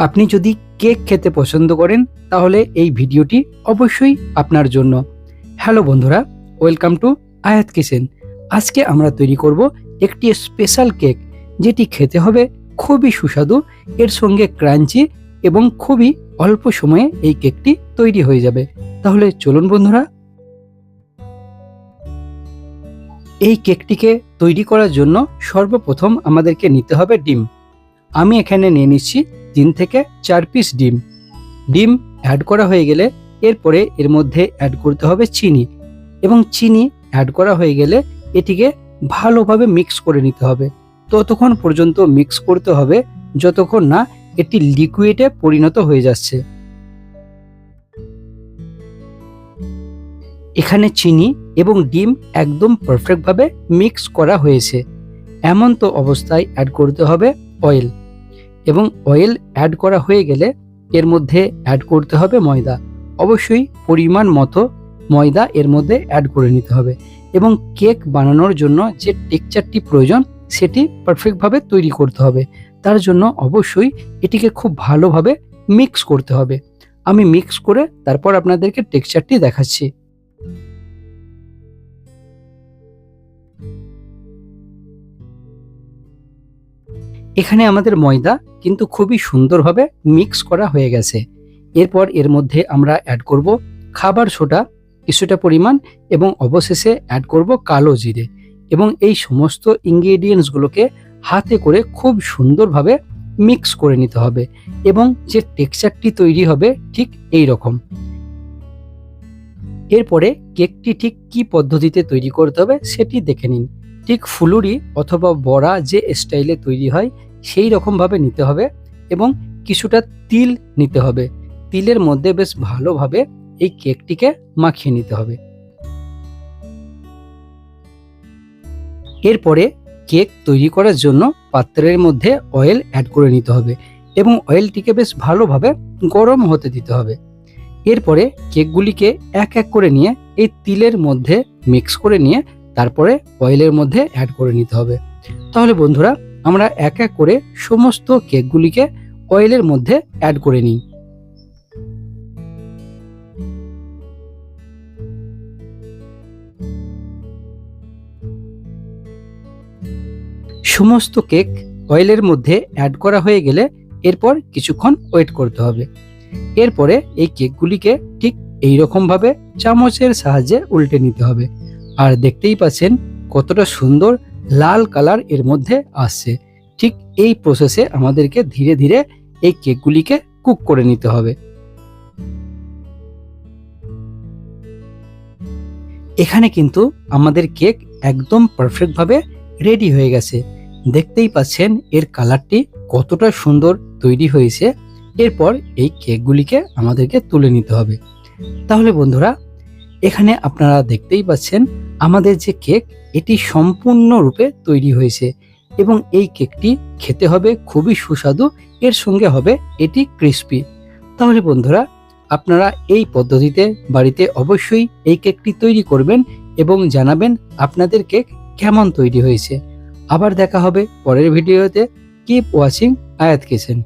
আপনি যদি কেক খেতে পছন্দ করেন, তাহলে এই ভিডিওটি অবশ্যই আপনার জন্য। হ্যালো বন্ধুরা, ওয়েলকাম টু আয়াত কিচেন। আজকে আমরা তৈরি করব একটি স্পেশাল কেক, যেটি খেতে হবে খুবই সুস্বাদু, এর সঙ্গে ক্রাঞ্চি এবং খুবই অল্প সময়ে এই কেকটি তৈরি হয়ে যাবে। তাহলে চলুন বন্ধুরা। এই কেকটিকে তৈরি করার জন্য সর্বপ্রথম আমাদেরকে নিতে হবে ডিম। আমি এখানে নিয়ে নিচ্ছি তিন থেকে চার পিস ডিম। ডিম অ্যাড করা হয়ে গেলে এরপরে এর মধ্যে অ্যাড করতে হবে চিনি এবং চিনি অ্যাড করা হয়ে গেলে এটিকে ভালোভাবে মিক্স করে নিতে হবে। ততক্ষণ পর্যন্ত মিক্স করতে হবে যতক্ষণ না এটি লিকুইডে পরিণত হয়ে যাচ্ছে। এখানে চিনি এবং ডিম একদম পারফেক্টভাবে মিক্স করা হয়েছে। এমন তো অবস্থায় অ্যাড করতে হবে অয়েল এবং অয়েল অ্যাড করা হয়ে গেলে এর মধ্যে অ্যাড করতে হবে ময়দা। অবশ্যই পরিমাণ মতো ময়দা এর মধ্যে অ্যাড করে নিতে হবে এবং কেক বানানোর জন্য যে টেক্সচারটি প্রয়োজন সেটি পারফেক্টভাবে তৈরি করতে হবে। তার জন্য অবশ্যই এটিকে খুব ভালোভাবে মিক্স করতে হবে। আমি মিক্স করে তারপর আপনাদেরকে টেক্সচারটি দেখাচ্ছি। এখানে আমাদের ময়দা কিন্তু খুবই সুন্দরভাবে মিক্স করা হয়ে গেছে। এরপর এর মধ্যে আমরা অ্যাড করব খাবার সোডা, কিছুটা পরিমাণ এবং অবশেষে অ্যাড করব কালো জিরে এবং এই সমস্ত ইনগ্রেডিয়েন্টসগুলোকে হাতে করে খুব সুন্দরভাবে মিক্স করে নিতে হবে এবং যে টেক্সচারটি তৈরি হবে ঠিক এই রকম। এরপরে কেকটি ঠিক কি পদ্ধতিতে তৈরি করতে হবে সেটি দেখে নিন। ঠিক ফুলুরি অথবা বড়া যে স্টাইলে তৈরি হয় সেই রকমভাবে নিতে হবে এবং কিছুটা তিল নিতে হবে। তিলের মধ্যে বেশ ভালোভাবে এই কেকটিকে মাখিয়ে নিতে হবে। এরপরে কেক তৈরি করার জন্য পাত্রের মধ্যে অয়েল অ্যাড করে নিতে হবে এবং অয়েলটিকে বেশ ভালোভাবে গরম হতে দিতে হবে। এরপরে কেকগুলিকে এক এক করে নিয়ে এই তিলের মধ্যে মিক্স করে নিয়ে তারপরে অয়েলের মধ্যে অ্যাড করে নিতে হবে। তাহলে বন্ধুরা আমরা এক এক করে সমস্ত কেকগুলিকে অয়েলের মধ্যে অ্যাড করে নিই। সমস্ত কেক অয়েলের মধ্যে অ্যাড করা হয়ে গেলে এরপর কিছুক্ষণ ওয়েট করতে হবে। এরপরে এই কেকগুলিকে ঠিক এই রকমভাবে চামচের সাহায্যে উল্টে নিতে হবে। আর দেখতেই পাচ্ছেন কতটা সুন্দর লাল কালারের মধ্যে আসছে। ঠিক এই প্রসেসে আমাদেরকে ধীরে ধীরে এই কেকগুলিকে কুক করে নিতে হবে। এখানে কিন্তু আমাদের কেক একদম পারফেক্টভাবে রেডি হয়ে গেছে। দেখতেই পাচ্ছেন এর কালারটি কতটা সুন্দর তৈরি হয়েছে। এরপর এই কেকগুলিকে আমাদেরকে তুলে নিতে হবে। তাহলে বন্ধুরা, এখানে আপনারা দেখতেই পাচ্ছেন আমাদের যে কেক, এটি সম্পূর্ণরূপে তৈরি হয়েছে এবং এই কেকটি খেতে হবে খুবই সুস্বাদু, এর সঙ্গে হবে এটি ক্রিস্পি। তাহলে বন্ধুরা, আপনারা এই পদ্ধতিতে বাড়িতে অবশ্যই এই কেকটি তৈরি করবেন এবং জানাবেন আপনাদের কেক কেমন তৈরি হয়েছে। আবার দেখা হবে পরের ভিডিওতে। কিপ ওয়াচিং আয়াত কিচেন